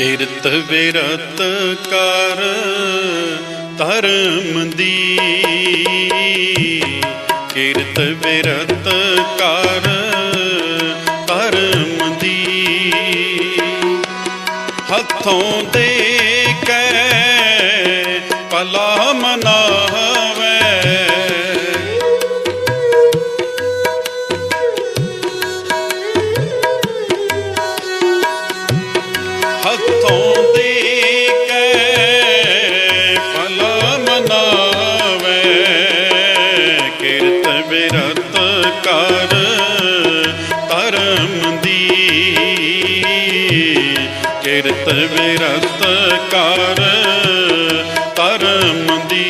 ਕਿਰਤ ਵਿਰਤ ਕਰ ਧਰਮ ਦੀ। ਕਿਰਤ ਬਿਰਤ ਕਰ ਧਰਮ ਦੀ। ਹੱਥੋਂ ਦੇ ਕੇ ਭਲਾ ਮਨਾ ਕਿਰਤ ਬਿਰਤ ਕਰ ਧਰਮ ਦੀ।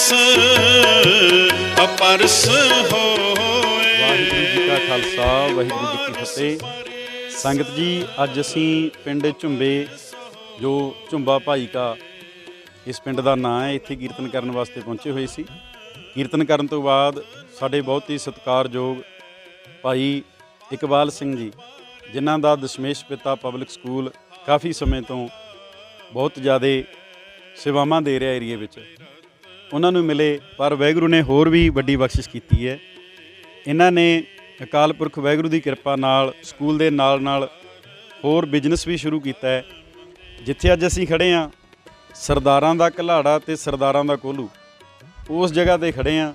ਪਰਸ ਅਪਰਸ ਹੋਏ। ਵਾਹਿਗੁਰੂ ਜੀ ਕਾ ਖਾਲਸਾ ਵਾਹਿਗੁਰੂ ਜੀ ਕੀ ਫਤਿਹ। ਸੰਗਤ ਜੀ ਅੱਜ ਅਸੀਂ ਪਿੰਡ ਝੁੰਬੇ ਜੋ ਝੁੰਬਾ ਭਾਈ ਕਾ ਇਸ ਪਿੰਡ ਦਾ ਨਾਂ ਹੈ ਇੱਥੇ ਕੀਰਤਨ ਕਰਨ ਵਾਸਤੇ ਪਹੁੰਚੇ ਹੋਏ ਸੀ। ਕੀਰਤਨ ਕਰਨ ਤੋਂ ਬਾਅਦ ਸਾਡੇ ਬਹੁਤ ਹੀ ਸਤਿਕਾਰਯੋਗ ਭਾਈ ਇਕਬਾਲ ਸਿੰਘ ਜੀ ਜਿਨ੍ਹਾਂ ਦਾ ਦਸ਼ਮੇਸ਼ ਪਿਤਾ ਪਬਲਿਕ ਸਕੂਲ ਕਾਫੀ ਸਮੇਂ ਤੋਂ ਬਹੁਤ ਜ਼ਿਆਦਾ ਸੇਵਾਵਾਂ ਦੇ ਰਿਹਾ ਏਰੀਏ ਵਿੱਚ। ਉਹਨਾਂ ਨੂੰ ਮਿਲੇ, ਪਰ ਵਾਹਿਗੁਰੂ ਨੇ ਹੋਰ ਵੀ ਵੱਡੀ ਬਖਸ਼ਿਸ਼ ਕੀਤੀ ਹੈ। ਇਹਨਾਂ ਨੇ ਅਕਾਲ ਪੁਰਖ ਵਾਹਿਗੁਰੂ ਦੀ ਕਿਰਪਾ ਨਾਲ, ਸਕੂਲ ਦੇ ਨਾਲ ਨਾਲ ਹੋਰ ਬਿਜ਼ਨਸ ਵੀ ਸ਼ੁਰੂ ਕੀਤਾ ਹੈ। ਜਿੱਥੇ ਅੱਜ ਅਸੀਂ ਖੜੇ ਹਾਂ, ਸਰਦਾਰਾਂ ਦਾ ਘਲਾੜਾ ਤੇ ਸਰਦਾਰਾਂ ਦਾ ਕੋਲੂ। ਉਸ ਜਗ੍ਹਾ ਤੇ ਖੜੇ ਹਾਂ,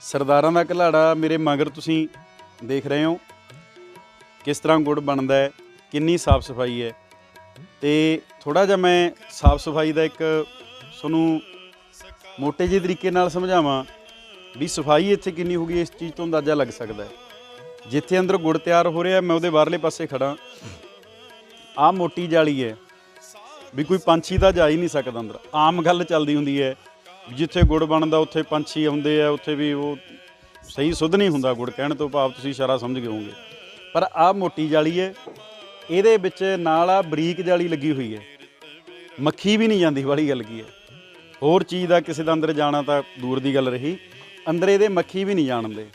ਸਰਦਾਰਾਂ ਦਾ ਘਲਾੜਾ ਮੇਰੇ ਮਗਰ ਤੁਸੀਂ ਦੇਖ ਰਹੇ ਹੋ। ਕਿਸ ਤਰ੍ਹਾਂ ਗੁੜ ਬਣਦਾ ਹੈ, ਕਿੰਨੀ ਸਾਫ਼ ਸਫ਼ਾਈ ਹੈ। ਤੇ ਥੋੜਾ ਜਿਹਾ ਮੈਂ ਸਾਫ਼ ਸਫ਼ਾਈ ਦਾ ਇੱਕ ਤੁਹਾਨੂੰ ਮੋਟੇ ਜਿਹੇ ਤਰੀਕੇ ਨਾਲ ਸਮਝਾਵਾਂ ਵੀ ਸਫ਼ਾਈ ਇੱਥੇ ਕਿੰਨੀ ਹੋ ਗਈ, ਇਸ ਚੀਜ਼ ਤੋਂ ਅੰਦਾਜ਼ਾ ਲੱਗ ਸਕਦਾ ਹੈ। ਜਿੱਥੇ ਅੰਦਰ ਗੁੜ ਤਿਆਰ ਹੋ ਰਿਹਾ, ਮੈਂ ਉਹਦੇ ਬਾਹਰਲੇ ਪਾਸੇ ਖੜਾ ਆਹ ਮੋਟੀ ਜਾਲੀ ਹੈ ਵੀ ਕੋਈ ਪੰਛੀ ਤਾਂ ਜਾ ਹੀ ਨਹੀਂ ਸਕਦਾ ਅੰਦਰ। ਆਮ ਗੱਲ ਚੱਲਦੀ ਹੁੰਦੀ ਹੈ ਜਿੱਥੇ ਗੁੜ ਬਣਦਾ, ਉੱਥੇ ਪੰਛੀ ਆਉਂਦੇ ਆ, ਉੱਥੇ ਵੀ ਉਹ ਸਹੀ ਸੁੱਧ ਨਹੀਂ ਹੁੰਦਾ ਗੁੜ, ਕਹਿਣ ਤੋਂ ਭਾਵ ਤੁਸੀਂ ਇਸ਼ਾਰਾ ਸਮਝ ਗਏ ਹੋਵੋਗੇ। ਪਰ ਆਹ ਮੋਟੀ ਜਾਲੀ ਹੈ, ਇਹਦੇ ਵਿੱਚ ਨਾਲ ਆ ਬਰੀਕ ਜਾਲੀ ਲੱਗੀ ਹੋਈ ਹੈ। ਮੱਖੀ ਵੀ ਨਹੀਂ ਜਾਂਦੀ, ਵਾਲੀ ਗੱਲ ਕੀ ਹੈ? ਹੋਰ ਚੀਜ਼ ਦਾ ਕਿਸੇ ਦਾ ਅੰਦਰ ਜਾਣਾ ਤਾਂ ਦੂਰ ਦੀ ਗੱਲ ਰਹੀ। ਅੰਦਰ ਇਹਦੇ ਮੱਖੀ ਵੀ ਨਹੀਂ ਜਾਣਦੇ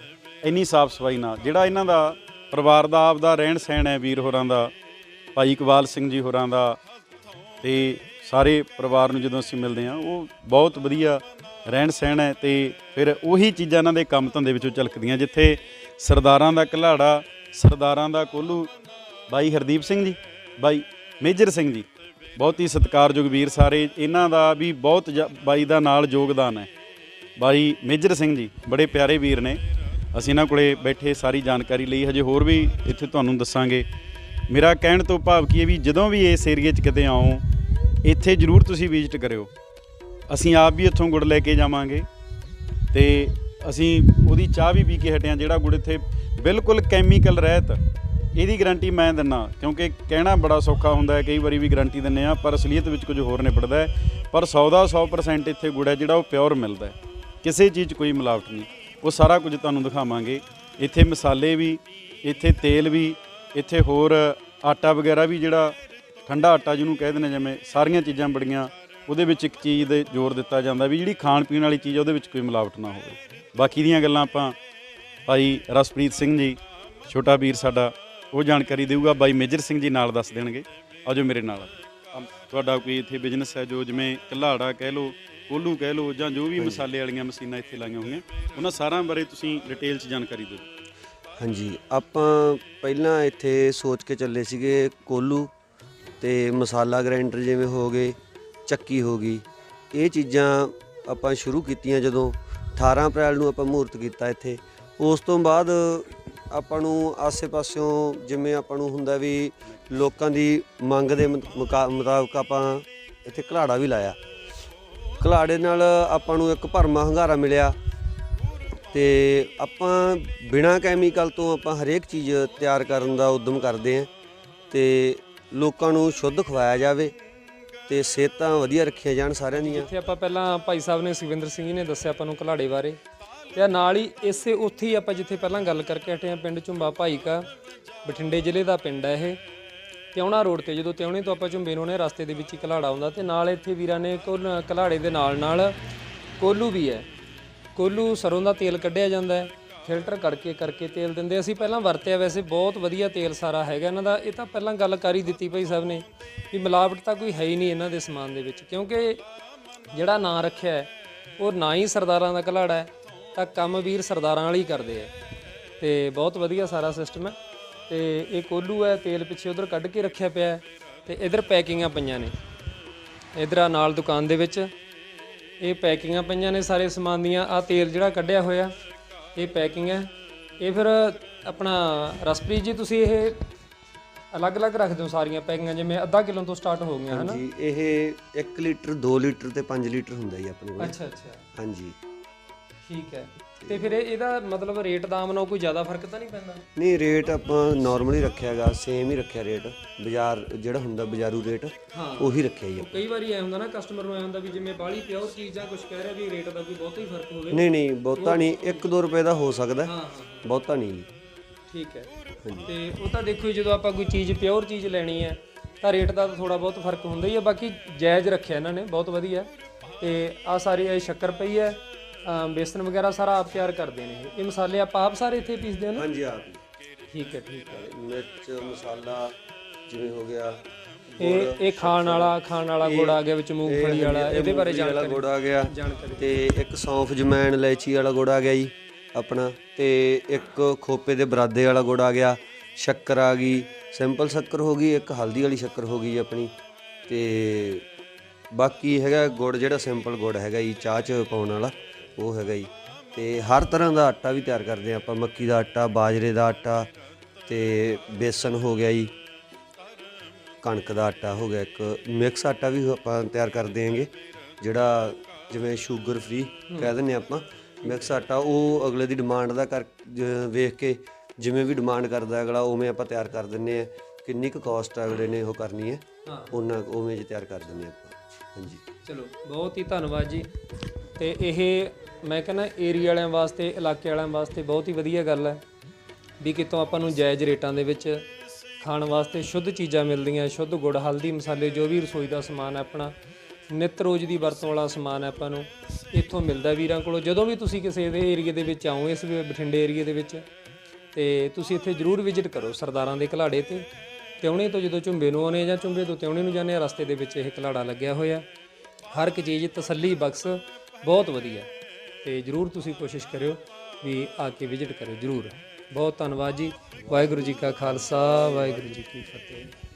ਇੰਨੀ ਸਾਫ਼ ਸਫ਼ਾਈ ਨਾਲ। ਜਿਹੜਾ ਇਹਨਾਂ ਦਾ ਪਰਿਵਾਰ ਦਾ, ਆਪਦਾ ਰਹਿਣ ਸਹਿਣ ਹੈ ਵੀਰ ਹੋਰਾਂ ਦਾ, ਭਾਈ ਇਕਬਾਲ ਸਿੰਘ ਜੀ ਹੋਰਾਂ ਦਾ ਤੇ ਸਾਰੇ ਪਰਿਵਾਰ ਨੂੰ ਜਦੋਂ ਅਸੀਂ ਮਿਲਦੇ ਹਾਂ, ਉਹ ਬਹੁਤ ਵਧੀਆ ਰਹਿਣ ਸਹਿਣ ਹੈ ਤੇ ਫਿਰ ਉਹੀ ਚੀਜ਼ਾਂ ਇਹਨਾਂ ਦੇ ਕੰਮ ਧੰਦੇ ਵਿੱਚੋਂ ਝਲਕਦੀਆਂ। ਜਿੱਥੇ ਸਰਦਾਰਾਂ ਦਾ ਘਲਾੜਾ, ਸਰਦਾਰਾਂ ਦਾ ਕੋਲੂ, ਬਾਈ ਹਰਦੀਪ ਸਿੰਘ ਜੀ, ਬਾਈ ਮੇਜਰ ਸਿੰਘ ਜੀ ਬਹੁਤ ਹੀ ਸਤਿਕਾਰਯੋਗ ਵੀਰ ਸਾਰੇ। ਇਹਨਾਂ ਦਾ ਵੀ ਬਹੁਤ ਜ- ਬਾਈ ਦਾ ਨਾਲ ਯੋਗਦਾਨ ਹੈ। ਬਾਈ ਮੇਜਰ ਸਿੰਘ ਜੀ, ਬੜੇ ਪਿਆਰੇ ਵੀਰ ਨੇ। ਅਸੀਂ ਇਹਨਾਂ ਕੋਲੇ ਬੈਠੇ ਸਾਰੀ ਜਾਣਕਾਰੀ ਲਈ। ਹਜੇ ਹੋਰ ਵੀ ਇੱਥੇ ਤੁਹਾਨੂੰ ਦੱਸਾਂਗੇ। ਮੇਰਾ ਕਹਿਣ ਤੋਂ ਭਾਵ ਕੀ ਹੈ ਵੀ ਜਦੋਂ ਵੀ ਇਸ ਏਰੀਏ 'ਚ ਕਿਤੇ ਆਓ ਇੱਥੇ ਜ਼ਰੂਰ ਤੁਸੀਂ ਵਿਜ਼ਿਟ ਕਰਿਓ। ਅਸੀਂ ਆਪ ਵੀ ਇੱਥੋਂ ਗੁੜ ਲੈ ਕੇ ਜਾਵਾਂਗੇ। ਤੇ ਅਸੀਂ ਉਹਦੀ ਚਾਹ ਵੀ ਪੀ ਕੇ ਹਟਿਆ ਜਿਹੜਾ ਗੁੜ ਇੱਥੇ ਬਿਲਕੁਲ ਕੈਮੀਕਲ ਰਹਿਤ ਇਹਦੀ ਗਾਰੰਟੀ ਮੈਂ ਦਿੰਨਾ, ਕਿਉਂਕਿ ਕਹਿਣਾ ਬੜਾ ਸੌਖਾ ਹੁੰਦਾ ਹੈ, ਕਈ ਵਾਰੀ ਵੀ ਗਾਰੰਟੀ ਦਿੰਨੇ ਆ, ਪਰ ਅਸਲੀਅਤ ਵਿੱਚ ਕੁਝ ਹੋਰ ਨਿਪੜਦਾ ਹੈ। ਪਰ 100 ਦਾ 100% ਇੱਥੇ ਗੁੜ ਹੈ, ਜਿਹੜਾ ਉਹ ਪਿਓਰ ਮਿਲਦਾ ਹੈ। ਕਿਸੇ ਚੀਜ਼ 'ਚ ਕੋਈ ਮਿਲਾਵਟ ਨਹੀਂ। ਉਹ ਸਾਰਾ ਕੁਝ ਤੁਹਾਨੂੰ ਦਿਖਾਵਾਂਗੇ। ਇੱਥੇ ਮਸਾਲੇ ਵੀ, ਇੱਥੇ ਤੇਲ ਵੀ, ਇੱਥੇ ਹੋਰ ਆਟਾ ਵਗੈਰਾ ਵੀ ਜਿਹੜਾ ਠੰਡਾ ਆਟਾ ਜਿਹਨੂੰ ਕਹਿ ਦਿੰਦੇ ਜਿਵੇਂ ਸਾਰੀਆਂ ਚੀਜ਼ਾਂ ਬੜੀਆਂ, ਉਹਦੇ ਵਿੱਚ ਇੱਕ ਚੀਜ਼ ਦੇ ਜ਼ੋਰ ਦਿੱਤਾ ਜਾਂਦਾ ਵੀ ਜਿਹੜੀ ਖਾਣ ਪੀਣ ਵਾਲੀ ਚੀਜ਼ ਉਹਦੇ ਵਿੱਚ ਕੋਈ ਮਿਲਾਵਟ ਨਾ ਹੋਵੇ। ਬਾਕੀ ਦੀਆਂ ਗੱਲਾਂ ਆਪਾਂ ਭਾਈ ਰਸਪ੍ਰੀਤ ਸਿੰਘ ਜੀ, ਛੋਟਾ ਵੀਰ ਸਾਡਾ ਉਹ ਜਾਣਕਾਰੀ ਦੇਊਗਾ ਬਾਈ ਮੇਜਰ ਸਿੰਘ ਜੀ ਨਾਲ ਦੱਸ ਦੇਣਗੇ। ਆਜੋ ਮੇਰੇ ਨਾਲ। ਤੁਹਾਡਾ ਕੋਈ ਇੱਥੇ ਬਿਜ਼ਨਸ ਹੈ ਜੋ ਜਿਵੇਂ ਕੱਲਾੜਾ ਕਹਿ ਲਓ ਕੋਲੂ ਕਹਿ ਲਓ ਜਾਂ ਜੋ ਵੀ ਮਸਾਲੇ ਵਾਲੀਆਂ ਮਸ਼ੀਨਾਂ ਇੱਥੇ ਲਾਈਆਂ ਹੋਈਆਂ ਉਹਨਾਂ ਸਾਰਿਆਂ ਬਾਰੇ ਤੁਸੀਂ ਡਿਟੇਲ 'ਚ ਜਾਣਕਾਰੀ ਦਿਓ। ਹਾਂਜੀ ਆਪਾਂ ਪਹਿਲਾਂ ਇੱਥੇ ਸੋਚ ਕੇ ਚੱਲੇ ਸੀਗੇ ਕੋਲੂ ਤੇ ਮਸਾਲਾ ਗ੍ਰਾਈਂਡਰ ਜਿਵੇਂ ਹੋ ਗਏ ਚੱਕੀ ਹੋ ਗਈ। ਇਹ ਚੀਜ਼ਾਂ ਆਪਾਂ ਸ਼ੁਰੂ ਕੀਤੀਆਂ ਜਦੋਂ 18 ਅਪ੍ਰੈਲ ਨੂੰ ਆਪਾਂ ਮਹੂਰਤ ਕੀਤਾ ਇੱਥੇ। ਉਸ ਤੋਂ ਬਾਅਦ ਆਪਾਂ ਨੂੰ ਆਸੇ-ਪਾਸਿਓਂ ਜਿਵੇਂ ਆਪਾਂ ਨੂੰ ਹੁੰਦਾ ਵੀ ਲੋਕਾਂ ਦੀ ਮੰਗ ਦੇ ਮੁਕਾ- ਮੁਤਾਬਕ ਆਪਾਂ ਇੱਥੇ ਘਲਾੜਾ ਵੀ ਲਾਇਆ। ਘਲਾੜੇ ਨਾਲ ਆਪਾਂ ਨੂੰ ਇੱਕ ਭਰਮਾ ਹੰਗਾਰਾ ਮਿਲਿਆ ਤੇ ਆਪਾਂ ਬਿਨਾਂ ਕੈਮੀਕਲ ਤੋਂ ਆਪਾਂ ਹਰੇਕ ਚੀਜ਼ ਤਿਆਰ ਕਰਨ ਦਾ ਉਦਮ ਕਰਦੇ ਆਂ ਤੇ ਲੋਕਾਂ ਨੂੰ ਸ਼ੁੱਧ ਖਵਾਇਆ ਜਾਵੇ ਤੇ ਸਿਹਤਾਂ ਵਧੀਆ ਰੱਖੀਆਂ ਜਾਣ ਸਾਰਿਆਂ ਦੀਆਂ। ਇੱਥੇ ਆਪਾਂ ਪਹਿਲਾਂ ਭਾਈ ਸਾਹਿਬ ਨੇ ਸੁਖਵਿੰਦਰ ਸਿੰਘ ਜੀ ਨੇ ਦੱਸਿਆ ਆਪਾਂ ਨੂੰ ਘਲਾੜੇ ਬਾਰੇ। ਤੇ ਨਾਲ ਹੀ ਇਸੇ ਉੱਥੇ ਹੀ ਆਪਾਂ ਜਿੱਥੇ ਪਹਿਲਾਂ ਗੱਲ ਕਰਕੇ ਹਟੇ ਆ ਪਿੰਡ ਝੁੰਬਾ ਭਾਈਕਾ, ਬਠਿੰਡੇ ਜ਼ਿਲ੍ਹੇ ਦਾ ਪਿੰਡ ਹੈ ਇਹ। ਤਿਉਣਾ ਰੋਡ ਤੇ ਜਦੋਂ ਤਿਉਣੇ ਤੋਂ ਆਪਾਂ ਝੁੰਬੇ ਨੂੰ ਨੇ ਰਸਤੇ ਦੇ ਵਿੱਚ ਹੀ ਘਲਾੜਾ ਆਉਂਦਾ ਤੇ ਨਾਲ ਇੱਥੇ ਵੀਰਾਂ ਨੇ ਕੋਲ ਦੇ ਨਾਲ ਨਾਲ ਕੋਲੂ ਵੀ ਹੈ। ਕੋਲੂ ਸਰੋਂ ਦਾ ਤੇਲ ਕੱਢਿਆ ਜਾਂਦਾ ਹੈ, ਫਿਲਟਰ ਕਰਕੇ ਕਰਕੇ ਤੇਲ ਦਿੰਦੇ ਅਸੀਂ ਪਹਿਲਾਂ ਵਰਤਿਆ ਵੈਸੇ ਬਹੁਤ ਵਧੀਆ ਤੇਲ ਸਾਰਾ ਹੈਗਾ ਇਹਨਾਂ ਦਾ, ਇਹ ਤਾਂ ਪਹਿਲਾਂ ਗੱਲ ਕਰ ਹੀ ਦਿੱਤੀ ਭਾਈ ਸਾਹਿਬ ਨੇ ਵੀ ਮਿਲਾਵਟ ਤਾਂ ਕੋਈ ਹੈ ਹੀ ਨਹੀਂ ਇਹਨਾਂ ਦੇ ਸਮਾਨ ਦੇ ਵਿੱਚ, ਕਿਉਂਕਿ ਜਿਹੜਾ ਨਾਂ ਰੱਖਿਆ ਉਹ ਨਾ ਹੀ ਸਰਦਾਰਾਂ ਦਾ ਕਲਾੜਾ ਹੈ ਤਾਂ ਕੰਮ ਵੀਰ ਸਰਦਾਰਾਂ ਵਾਲੀ ਕਰਦੇ ਆ। ਤੇ ਬਹੁਤ ਵਧੀਆ ਸਾਰਾ ਸਿਸਟਮ ਹੈ ਤੇ ਇਹ ਕੋਲੂ ਹੈ ਤੇਲ ਪਿੱਛੇ ਉਧਰ ਕੱਢ ਕੇ ਰੱਖਿਆ ਪਿਆ ਹੈ। ਤੇ ਇਧਰ ਪੈਕਿੰਗਾਂ ਪਈਆਂ ਨੇ। ਇਧਰ ਆ ਨਾਲ ਦੁਕਾਨ ਦੇ ਵਿੱਚ। ਇਹ ਪੈਕਿੰਗਾਂ ਪਈਆਂ ਨੇ ਸਾਰੇ ਸਮਾਨ ਦੀਆਂ। ਆ ਤੇਲ ਜਿਹੜਾ ਕੱਢਿਆ ਹੋਇਆ ਇਹ ਪੈਕਿੰਗ ਹੈ। ਇਹ ਫਿਰ ਆਪਣਾ ਰਸਪ੍ਰੀਤ ਜੀ ਤੁਸੀਂ ਇਹ ਅਲੱਗ-ਅਲੱਗ ਰੱਖਦੇ ਹੋ ਸਾਰੀਆਂ ਪੈਕਿੰਗਾਂ? ਜਿਵੇਂ ਅੱਧਾ ਕਿਲੋ ਤੋਂ ਸਟਾਰਟ ਹੋ ਗਈਆਂ ਹਨਾ? ਜੀ ਇਹ 1 ਲੀਟਰ 2 ਲੀਟਰ ਤੇ 5 ਲੀਟਰ ਹੁੰਦਾ ਜੀ ਆਪਣੇ ਕੋਲ। ਅੱਛਾ ਅੱਛਾ। ਹਾਂਜੀ। ਠੀਕ ਹੈ। ਤੇ ਫਿਰ ਇਹ- ਇਹਦਾ ਮਤਲਬ ਰੇਟ ਦਾ ਆਮ ਨਾਲੋਂ ਕੋਈ ਜ਼ਿਆਦਾ ਫ਼ਰਕ ਤਾਂ ਨਹੀਂ ਪੈਂਦਾ? ਨਹੀਂ ਰੇਟ ਆਪਾਂ ਨਾਰਮਲੀ ਰੱਖਿਆਗਾ ਸੇਮ ਹੀ ਰੱਖਿਆ ਰੇਟ। ਬਾਜ਼ਾਰ ਜਿਹੜਾ ਹੁੰਦਾ ਬਾਜ਼ਾਰੂ ਰੇਟ ਹਾਂ। ਉਹੀ ਰੱਖਿਆ ਜੀ ਆਪਾਂ। ਕਈ ਵਾਰੀ ਐ ਹੁੰਦਾ ਨਾ ਕਸਟਮਰ ਨੂੰ ਐ ਹੁੰਦਾ ਵੀ ਜਿਵੇਂ ਬਾਹਲੀ ਪਿਓਰ ਚੀਜ਼ ਜਾਂ ਕੁਝ ਕਹਿ ਰਿਹਾ ਵੀ ਰੇਟ ਦਾ ਕੋਈ ਬਹੁਤਾ ਹੀ ਫ਼ਰਕ ਹੋਵੇ। ਨਹੀਂ ਨਹੀਂ ਬਹੁਤਾ ਨਹੀਂ 1-2 ਰੁਪਏ ਦਾ ਹੋ ਸਕਦਾ। ਹਾਂ ਹਾਂ ਬਹੁਤਾ ਨਹੀਂ ਜੀ। ਠੀਕ ਹੈ। ਤੇ ਉਹ ਤਾਂ ਦੇਖੋ ਜੀ, ਜਦੋਂ ਆਪਾਂ ਕੋਈ ਚੀਜ਼ ਪਿਓਰ ਚੀਜ਼ ਲੈਣੀ ਹੈ ਤਾਂ ਰੇਟ ਦਾ ਥੋੜਾ ਬਹੁਤ ਫ਼ਰਕ ਹੁੰਦਾ ਹੀ ਹੈ ਬਾਕੀ ਜਾਇਜ਼ ਰੱਖਿਆ ਇਹਨਾਂ ਨੇ ਬਹੁਤ ਵਧੀਆ। ਤੇ ਆ ਸਾਰੀ ਇਹ ਸ਼ੱਕਰ ਪਈ ਹੈ। ਅਮ ਬੇਸਨ ਵਗੈਰਾ ਸਾਰਾ ਆਪ ਤਿਆਰ ਕਰਦੇ ਨੇ ਇਹ। ਇਹ ਮਸਾਲੇ ਆਪਾਂ ਆਪ ਸਾਰੇ ਇੱਥੇ ਪੀਸਦੇ ਹੋ ਨਾ? ਹਾਂਜੀ ਆਪ ਹੀ। ਠੀਕ ਹੈ ਠੀਕ ਹੈ। ਮਿਰਚ ਮਸਾਲਾ ਜਿਵੇਂ ਹੋ ਗਿਆ ਇਹ ਇਹ ਖਾਣ ਵਾਲਾ ਖਾਣ ਵਾਲਾ ਗੁੜ ਆ ਗਿਆ ਵਿੱਚ ਮੂੰਗਫਲੀ ਵਾਲਾ ਇਹਦੇ ਬਾਰੇ ਜਾਣਕਾਰੀ ਗੁੜ ਆ ਗਿਆ। ਤੇ ਇੱਕ ਸੌਂਫ ਜਮੈਣ ਇਲਾਇਚੀ ਵਾਲਾ ਗੁੜ ਆ ਗਿਆ ਜੀ ਆਪਣਾ। ਤੇ ਇੱਕ ਖੋਪੇ ਦੇ ਬਰਾਦੇ ਵਾਲਾ ਗੁੜ ਆ ਗਿਆ। ਸ਼ੱਕਰ ਆ ਗਈ। ਸਿੰਪਲ ਸ਼ੱਕਰ ਹੋ ਗਈ ਇੱਕ ਹਲਦੀ ਵਾਲੀ ਸ਼ੱਕਰ ਹੋ ਗਈ ਜੀ ਆਪਣੀ। ਤੇ ਬਾਕੀ ਹੈਗਾ ਗੁੜ ਜਿਹੜਾ ਸਿੰਪਲ ਗੁੜ ਹੈਗਾ ਜੀ ਚਾਹ ਚ ਪਾਉਣ ਵਾਲਾ। ਉਹ ਹੈਗਾ ਜੀ। ਤੇ ਹਰ ਤਰ੍ਹਾਂ ਦਾ ਆਟਾ ਵੀ ਤਿਆਰ ਕਰਦੇ ਆ ਆਪਾਂ। ਮੱਕੀ ਦਾ ਆਟਾ ਬਾਜਰੇ ਦਾ ਆਟਾ ਤੇ ਬੇਸਨ ਹੋ ਗਿਆ ਜੀ। ਕਣਕ ਦਾ ਆਟਾ ਹੋ ਗਿਆ ਇੱਕ। ਮਿਕਸ ਆਟਾ ਵੀ ਆਪਾਂ ਤਿਆਰ ਕਰ ਦੇਾਂਗੇ ਜਿਹੜਾ ਜਿਵੇਂ ਸ਼ੂਗਰ ਫ੍ਰੀ ਕਹਿ ਦਿੰਦੇ ਆਪਾਂ। ਮਿਕਸ ਆਟਾ ਉਹ ਅਗਲੇ ਦੀ ਡਿਮਾਂਡ ਦਾ ਕਰ ਜ- ਵੇਖ ਕੇ ਜਿਵੇਂ ਵੀ ਡਿਮਾਂਡ ਕਰਦਾ ਅਗਲਾ ਉਵੇਂ ਆਪਾਂ ਤਿਆਰ ਕਰ ਦਿੰਨੇ ਆ ਕਿੰਨੀ ਕੁ ਕਾਸਟ ਅਗਲੇ ਨੇ ਉਹ ਕਰਨੀ ਹੈ। ਉਹਨਾਂ ਉਵੇਂ ਚ ਤਿਆਰ ਕਰ ਦਿੰਨੇ ਆਪਾਂ। ਹਾਂਜੀ। ਚਲੋ ਬਹੁਤ ਹੀ ਧੰਨਵਾਦ ਜੀ। ਤੇ ਇਹ ਮੈਂ ਕਹਿੰਦਾ ਏਰੀਆ ਵਾਲਿਆਂ ਵਾਸਤੇ, ਇਲਾਕੇ ਵਾਲਿਆਂ ਵਾਸਤੇ ਬਹੁਤ ਹੀ ਵਧੀਆ ਗੱਲ ਹੈ ਵੀ ਕਿਤੋਂ ਆਪਾਂ ਨੂੰ ਜਾਇਜ਼ ਰੇਟਾਂ ਦੇ ਵਿੱਚ ਖਾਣ ਵਾਸਤੇ ਸ਼ੁੱਧ ਚੀਜ਼ਾਂ ਮਿਲਦੀਆਂ, ਸ਼ੁੱਧ ਗੁੜ, ਹਲਦੀ ਮਸਾਲੇ, ਜੋ ਵੀ ਰਸੋਈ ਦਾ ਸਮਾਨ ਹੈ ਆਪਣਾ, ਨਿੱਤ ਰੋਜ਼ ਦੀ ਵਰਤੋਂ ਵਾਲਾ ਸਮਾਨ ਹੈ ਆਪਾਂ ਨੂੰ, ਇੱਥੋਂ ਮਿਲਦਾ ਵੀਰਾਂ ਕੋਲੋਂ। ਜਦੋਂ ਵੀ ਤੁਸੀਂ ਕਿਸੇ ਦੇ ਏਰੀਏ ਦੇ ਵਿੱਚ ਆਓ, ਇਸ ਬਠਿੰਡੇ ਏਰੀਏ ਦੇ ਵਿੱਚ, ਤੇ ਤੁਸੀਂ ਇੱਥੇ ਜਰੂਰ ਵਿਜ਼ਿਟ ਕਰੋ ਸਰਦਾਰਾਂ ਦੇ ਘਲਾੜੇ ਤੇ। ਤਿਉਣੇ ਤੋਂ ਜਦੋਂ ਝੁੰਬੇ ਨੂੰ ਆਉਨੇ ਜਾਂ ਝੁੰਬੇ ਤੋਂ ਤਿਉਣੇ ਨੂੰ ਜਾਂਦੇ ਆ, ਰਸਤੇ ਦੇ ਵਿੱਚ ਇਹ ਘਲਾੜਾ ਲੱਗਿਆ ਹੋਇਆ। ਹਰ ਇੱਕ ਚੀਜ਼, ਤਸੱਲੀ, ਬਖਸ਼, ਬਹੁਤ ਵਧੀਆ। ਤੇ ਜਰੂਰ ਤੁਸੀਂ ਕੋਸ਼ਿਸ਼ ਕਰਿਓ ਵੀ ਆ ਕੇ ਵਿਜ਼ਿਟ ਕਰਿਓ, ਜਰੂਰ। ਬਹੁਤ ਧੰਨਵਾਦ ਜੀ। ਵਾਹਿਗੁਰੂ ਜੀ ਕਾ ਖਾਲਸਾ, ਵਾਹਿਗੁਰੂ ਜੀ ਕੀ ਫਤਿਹ।